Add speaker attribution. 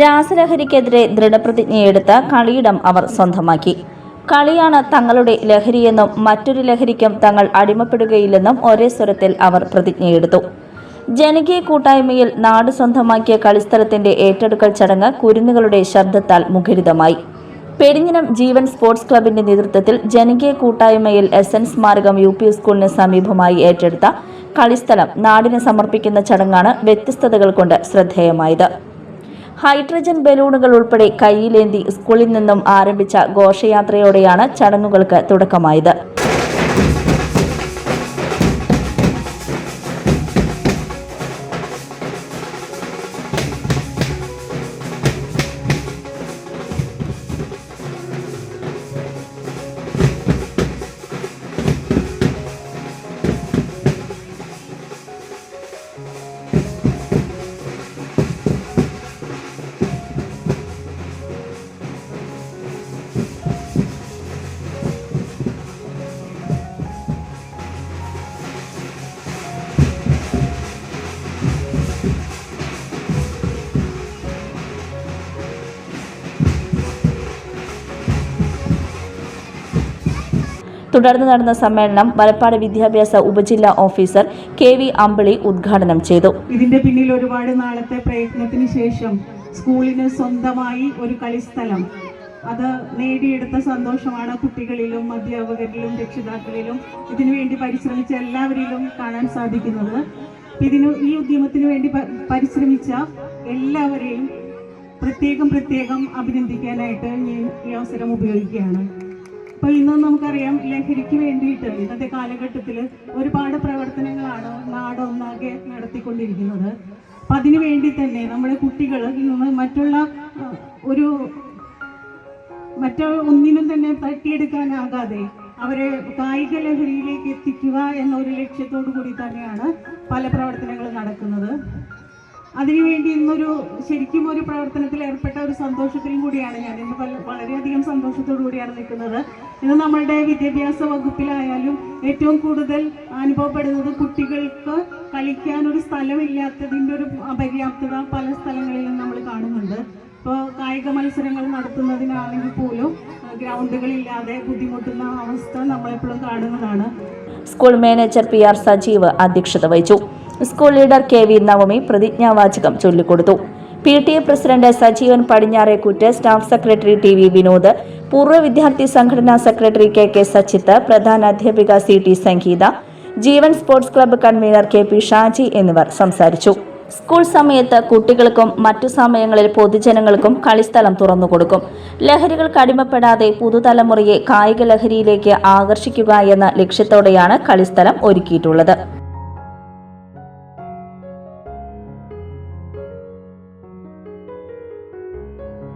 Speaker 1: രാസലഹരിക്കെതിരെ ദൃഢപ്രതിജ്ഞയെടുത്ത് കളിയിടം അവർ സ്വന്തമാക്കി. കളിയാണ് തങ്ങളുടെ ലഹരിയെന്നും മറ്റൊരു ലഹരിക്കും തങ്ങൾ അടിമപ്പെടുകയില്ലെന്നും ഒരേ സ്വരത്തിൽ അവർ പ്രതിജ്ഞയെടുത്തു. ജനകീയ കൂട്ടായ്മയിൽ നാട് സ്വന്തമാക്കിയ കളിസ്ഥലത്തിന്റെ ഏറ്റെടുക്കൽ ചടങ്ങ് കുരുന്നുകളുടെ ശബ്ദത്താൽ മുഖരിതമായി. പെരിഞ്ഞനം ജീവൻ സ്പോർട്സ് ക്ലബിന്റെ നേതൃത്വത്തിൽ ജനകീയ കൂട്ടായ്മയിൽ എസ് എൻ സ്മാരകം യു പി സ്കൂളിന് സമീപമായി ഏറ്റെടുത്ത കളിസ്ഥലം നാടിന് സമർപ്പിക്കുന്ന ചടങ്ങാണ് വ്യത്യസ്തതകൾ കൊണ്ട് ശ്രദ്ധേയമായത്. ഹൈഡ്രജൻ ബലൂണുകൾ ഉൾപ്പെടെ കൈയിലേന്തി സ്കൂളിൽ നിന്നും ആരംഭിച്ച ഘോഷയാത്രയോടെയാണ് ചടങ്ങുകൾക്ക് തുടക്കമായത്. തുടർന്ന് നടന്ന സമ്മേളനം വലപ്പാട് വിദ്യാഭ്യാസ ഉപജില്ലാ ഓഫീസർ കെ വി അമ്പിളി ഉദ്ഘാടനം ചെയ്തു.
Speaker 2: ഇതിന്റെ പിന്നിൽ ഒരുപാട് നാളത്തെ പ്രയത്നത്തിന് ശേഷം സ്കൂളിന് സ്വന്തമായി ഒരു കളിസ്ഥലം. അത് നേടിയെടുത്ത സന്തോഷമാണ് കുട്ടികളിലും അധ്യാപകരിലും രക്ഷിതാക്കളിലും ഇതിനുവേണ്ടി പരിശ്രമിച്ച എല്ലാവരിലും കാണാൻ സാധിക്കുന്നത്. ഇതിനു ഈ ഉദ്യമത്തിന് വേണ്ടി പരിശ്രമിച്ച എല്ലാവരെയും പ്രത്യേകം പ്രത്യേകം അഭിനന്ദിക്കാനായിട്ട് ഞാൻ ഈ അവസരം ഉപയോഗിക്കുകയാണ്. അപ്പൊ ഇന്ന് നമുക്കറിയാം ലഹരിക്ക് വേണ്ടിയിട്ട് ഇന്നത്തെ കാലഘട്ടത്തിൽ ഒരുപാട് പ്രവർത്തനങ്ങളാണ് നാടൊന്നാകെ നടത്തിക്കൊണ്ടിരിക്കുന്നത്. അപ്പൊ അതിനു വേണ്ടി തന്നെ നമ്മുടെ കുട്ടികൾ ഇന്ന് മറ്റുള്ള ഒരു മറ്റു ഒന്നിനും തന്നെ തട്ടിയെടുക്കാനാകാതെ അവരെ കായിക ലഹരിയിലേക്ക് എത്തിക്കുക എന്നൊരു ലക്ഷ്യത്തോടു കൂടി തന്നെയാണ് പല പ്രവർത്തനങ്ങളും നടക്കുന്നത്. അതിനുവേണ്ടി ഇന്നൊരു ശരിക്കും ഒരു പ്രവർത്തനത്തിൽ ഏർപ്പെട്ട ഒരു സന്തോഷത്തിലും കൂടിയാണ് ഞാൻ. ഇന്ന് വളരെയധികം സന്തോഷത്തോടു കൂടിയാണ് നിൽക്കുന്നത്. ഇന്ന് നമ്മളുടെ വിദ്യാഭ്യാസ വകുപ്പിലായാലും ഏറ്റവും കൂടുതൽ അനുഭവപ്പെടുന്നത് കുട്ടികൾക്ക് കളിക്കാൻ ഒരു സ്ഥലമില്ലാത്തതിന്റെ ഒരു അപര്യാപ്തത പല സ്ഥലങ്ങളിലും നമ്മൾ കാണുന്നുണ്ട്. ഇപ്പോൾ കായിക മത്സരങ്ങൾ നടത്തുന്നതിനാണെങ്കിൽ പോലും ഗ്രൗണ്ടുകളില്ലാതെ ബുദ്ധിമുട്ടുന്ന അവസ്ഥ നമ്മളെപ്പോഴും കാണുന്നതാണ്.
Speaker 1: School manager P R Sajeev അധ്യക്ഷത വഹിച്ചു. School leader K V Navami പ്രതിജ്ഞാവാചകം ചൊല്ലിക്കൊടുത്തു. P T A president Sajeevan Padinjarekkuttu staff secretary T V Vinod പൂർവ വിദ്യാർത്ഥി സംഘടനാ സെക്രട്ടറി കെ കെ സച്ചിത്ത് പ്രധാന അധ്യാപിക C T Sangeetha Jeevan sports club convener K P Shaji എന്നിവർ സംസാരിച്ചു. സ്കൂൾ സമയത്ത് കുട്ടികൾക്കും മറ്റു സമയങ്ങളിൽ പൊതുജനങ്ങൾക്കും കളിസ്ഥലം തുറന്നുകൊടുക്കും. ലഹരികൾക്ക് അടിമപ്പെടാതെ പുതുതലമുറയെ കായിക ലഹരിയിലേക്ക് ആകർഷിക്കുക എന്ന ലക്ഷ്യത്തോടെയാണ് കളിസ്ഥലം ഒരുക്കിയിട്ടുള്ളത്.